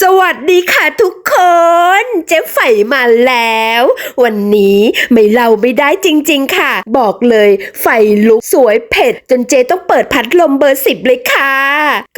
สวัสดีค่ะทุกคน เจ๊ไฝมาแล้ว วันนี้ไม่เล่าไม่ได้จริง ๆ ค่ะ บอกเลยไฟลุกสวยเผ็ด จนเจ๊ต้องเปิดพัดลมเบอร์สิบเลยค่ะ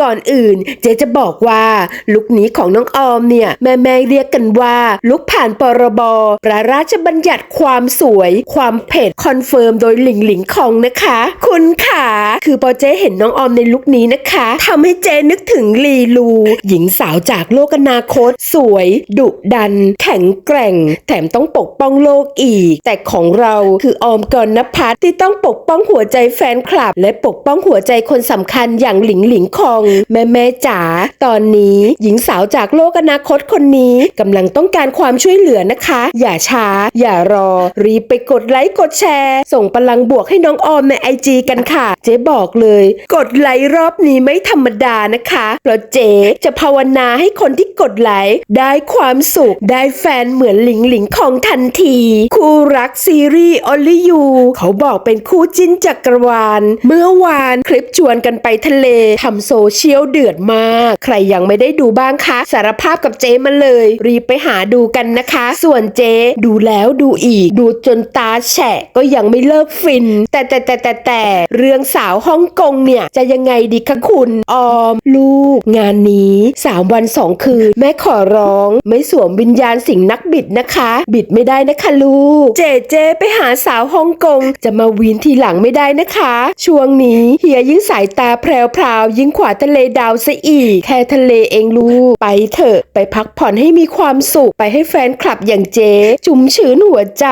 ก่อนอื่นเจ๊จะบอกว่าลุกนี้ของน้องออมเนี่ยแม่แม่ๆเรียกกันว่าลุกผ่านปรบประราชบัญญัติความสวย ความเผ็ดคอนเฟิร์มโดยหลิงหลิงคองนะคะ คุณขาคือพอเจ๊เห็นน้องออมในลุคนี้นะคะทำให้เจ๊นึกถึงลีลู หญิงสาวจากโลกอนาคต สวย ดุดัน แข็งแกร่ง แถมต้องปกป้องโลกอีก แต่ของเราคือออมกรณพัฒน์ที่ต้องปกป้องหัวใจแฟนคลับ และปกป้องหัวใจคนสำคัญอย่างหลิงหลิงคอง แม่แม่จ๋าตอนนี้หญิงสาวจากโลกอนาคตคนนี้กำลังต้องการความช่วยเหลือนะคะ อย่าช้า อย่ารอ รีบไปกดไลค์กดแชร์ ส่งพลังบวกให้น้องออมในไอจีกันค่ะ เจ๊บอกเลย กดไลค์รอบนี้ไม่ธรรมดานะคะเพราะเจ๊จะภาวนาให้คนนที่กดไลค์ได้ความสุข ได้แฟนเหมือนหลิงหลิงของทันที คู่รักซีรีส์ออลลี่ยูเขาบอกเป็นคู่จิ้นจักรวาล เมื่อวานคลิปชวนกันไปทะเลทำโซเชียลเดือดมาก ใครยังไม่ได้ดูบ้างคะ สารภาพกับเจ๊มาเลย รีบไปหาดูกันนะคะ ส่วนเจ๊ดูแล้วดูอีก ดูจนตาแฉะก็ยังไม่เลิกฟิน แต่แต่แต่แต่แต่เรื่องสาวฮ่องกงเนี่ย จะยังไงดีคะคุณ ออม ลูก งานนี้สามวันสคืนแม่ขอร้อง ไม่สวมวิญญาณสิ่งนักบิดนะคะ บิดไม่ได้นะคะลูก เจเจไปหาสาวฮ่องกง จะมาวีนทีหลังไม่ได้นะคะ ช่วงนี้เฮียยิ่งสายตาแพรวๆยิ่งขวาทะเลดาวซะอีก แค่ทะเลเองลูก ไปเถอะ ไปพักผ่อนให้มีความสุข ไปให้แฟนคลับอย่างเจ จุ่มชื้นหัวใจ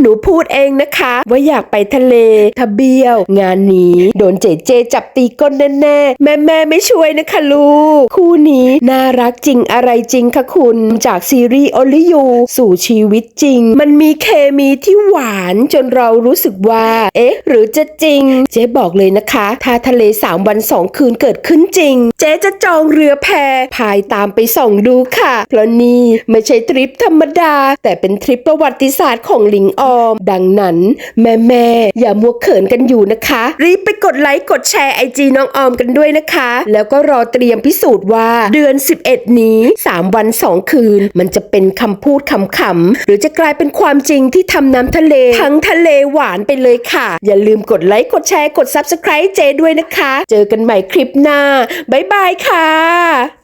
หนูพูดเองนะคะ ว่าอยากไปทะเลทะเบียว งานนี้โดนเจเจจับตีก้นแน่ๆแม่แม่ไม่ช่วยนะคะลูก คู่นี้น่ารักจริงอะไรจริงคะคุณจากซีรีส์ Only You สู่ชีวิตจริง มันมีเคมีที่หวานจนเรารู้สึกว่า เอ๊ะ หรือจะจริง เจ๊บอกเลยนะคะ ถ้าทะเลสามวันสองคืนเกิดขึ้นจริง เจ๊จะจองเรือแพพายตามไปส่องดูค่ะ เพราะนี่ไม่ใช่ทริปธรรมดา แต่เป็นทริปประวัติศาสตร์ของหลิงออม ดังนั้น แม่แม่อย่ามัวเขินกันอยู่นะคะ รีบไปกดไลค์กดแชร์ไอจีน้องออมกันด้วยนะคะ แล้วก็รอเตรียมพิสูจน์ว่าเดือน 11นี้ 3 วัน 2 คืน มันจะเป็นคำพูดขำๆหรือจะกลายเป็นความจริงที่ทำน้ำทะเล ทั้งทะเลหวานไปเลยค่ะ อย่าลืมกดไลค์กดแชร์กด Subscribe เจด้วยนะคะ เจอกันใหม่คลิปหน้า บ๊ายบายค่ะ